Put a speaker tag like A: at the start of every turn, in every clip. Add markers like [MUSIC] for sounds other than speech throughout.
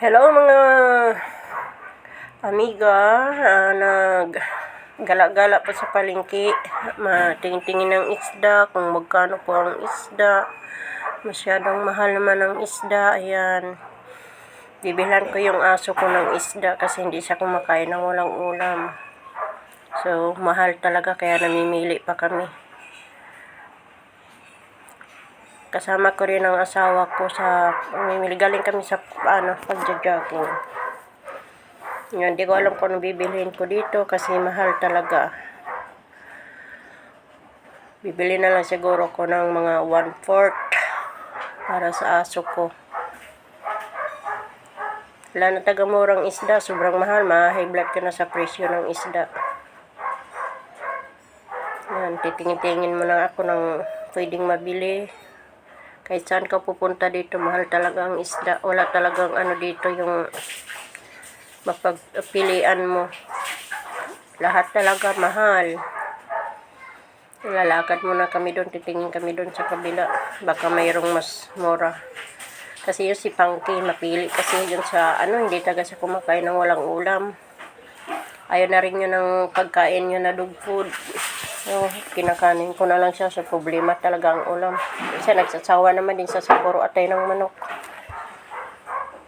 A: Hello mga amiga, Ah, nag gala-gala po sa palengke, matingin-tingin ng isda, kung magkano po ang isda. Masyadong mahal naman ang isda, ayan. Bibilhan ko yung aso ko ng isda kasi hindi siya kumakain ng walang ulam. So, mahal talaga kaya namimili pa kami. Kasama ko rin ang asawa ko sa mamimili. Galing kami sa ano, pagja-jogging. Yan, di ko alam kung anong bibilhin ko dito kasi mahal talaga. Bibili na lang siguro ko ng mga one-fourth para sa aso ko. Wala na taga-murang isda, sobrang mahal. Blood ka na sa presyo ng isda. Yan, titingin-tingin mo na ako ng pwedeng mabili. Kahit saan ka pupunta dito, mahal talaga ang isda. Wala talagang ano dito yung mapagpilian mo. Lahat talaga mahal. Lalakad muna kami doon, titingin kami doon sa kabila. Baka mayroong mas mura. Kasi yung si Punky, mapili kasi yun sa, ano, hindi taga sa kumakain ng walang ulam. Ayaw na rin yun ng pagkain yun na dog food. So, kinakanin ko na lang siya. So, problema talaga ang ulam. Kasi nagsasawa naman din sa sapuro atay ng manok.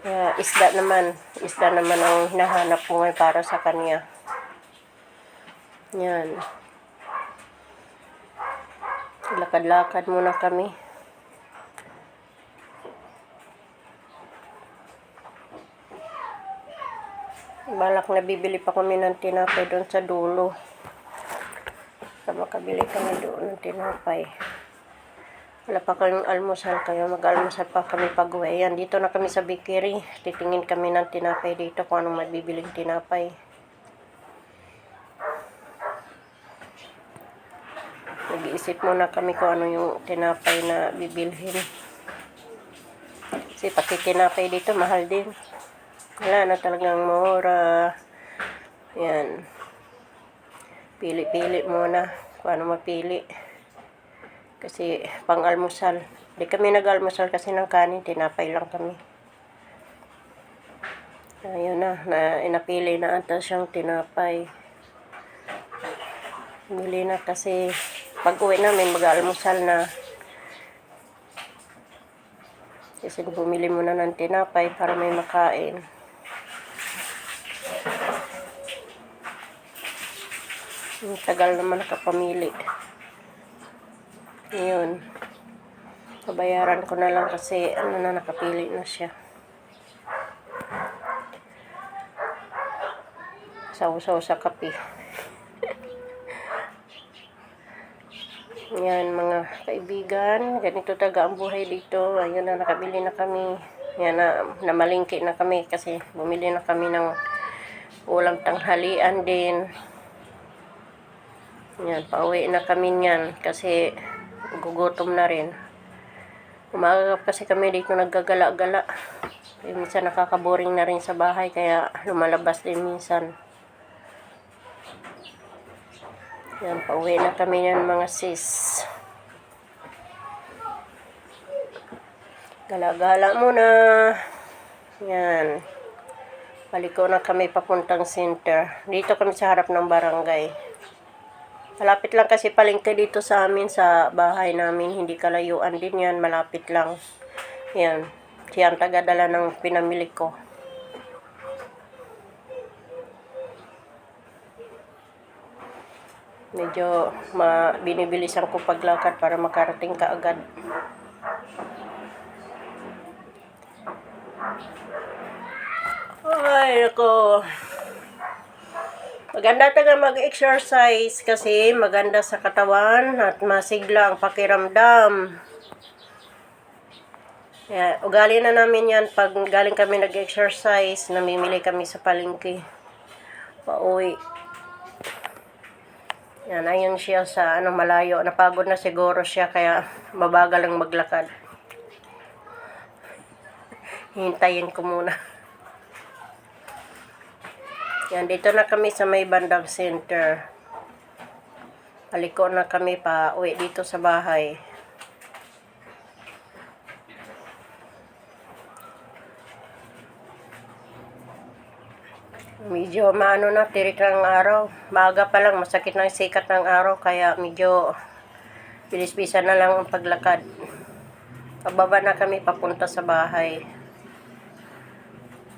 A: Kaya, isda naman. Isda naman ang hinahanap ko ngayon para sa kanya. Yan. Lakad-lakad muna kami. Balak na bibili pa kami ng tinapay doon sa dulo. Sa makabili kami doon ng tinapay. Wala pa kayong almusal kayo. Mag-almusal pa kami pag uwi. Ayan, dito na kami sa bakery. Titingin kami ng tinapay dito kung anong mabibiling tinapay. Nag-iisip muna kami kung ano yung tinapay na bibilhin. Kasi pati tinapay dito, mahal din. Wala na talagang mura. Yan. Pili-pili muna kung ano mapili. Kasi pang-almusal. Di kami nag-almusal kasi ng kanin. Tinapay lang kami. Ayun na. na inapili na ata siyang tinapay. Bili na kasi pag uwi namin mag-almusal na. Kasi bumili muna ng tinapay para may makain. Ang tagal naman nakapamili. Yun. Pabayaran ko na lang kasi ano na nakapili na siya. Saw-saw sa kape. [LAUGHS] Yan mga kaibigan. Ganito taga ang buhay dito. Ayun na nakabili na kami. Yan na namalingki na kami kasi bumili na kami ng ulam tanghalian din. Yan, pauwi na kami niyan kasi gugutom na rin. Umaga kasi kami dito naggagala-gala. Eh, minsan nakakaboring na rin sa bahay kaya lumalabas din minsan. Yan, pauwi na kami niyan mga sis. Gala-gala muna. Yan. Paliko na kami papuntang center. Dito kami sa harap ng barangay. Malapit lang kasi palengke dito sa amin sa bahay namin. Hindi kalayuan din yan. Malapit lang. Yan. Siya ang tagadala ng pinamili ko. Medyo ma binibilisan ko paglakad para makarating ka agad. Ay, ako. Maganda taga mag-exercise kasi maganda sa katawan at masigla ang pakiramdam. Kaya, ugali na namin yan pag galing kami nag-exercise, namimili kami sa palengke. Pauwi. Yan, ayun siya sa ano, malayo. Napagod na siguro siya kaya mabagal ang maglakad. Hintayin ko muna. [LAUGHS] Yan, dito na kami sa may bandang center. Paliko na kami pa uwi dito sa bahay. Medyo maano na, tirik ng araw. Maaga pa lang, masakit na sikat ng araw, kaya medyo bilis-bisa na lang ang paglakad. Pababa na kami papunta sa bahay.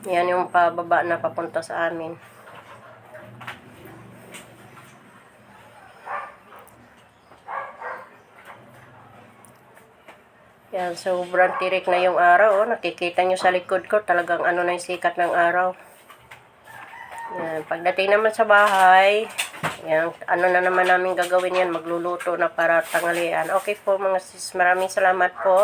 A: Yan yung pababa na papunta sa amin. Yan, sobrang tirik na yung araw. Oh. Nakikita nyo sa likod ko, talagang ano na yung sikat ng araw. Yan, pagdating naman sa bahay, yan, ano na naman namin gagawin yan, magluluto na para tanghalian. Okay po mga sis, maraming salamat po.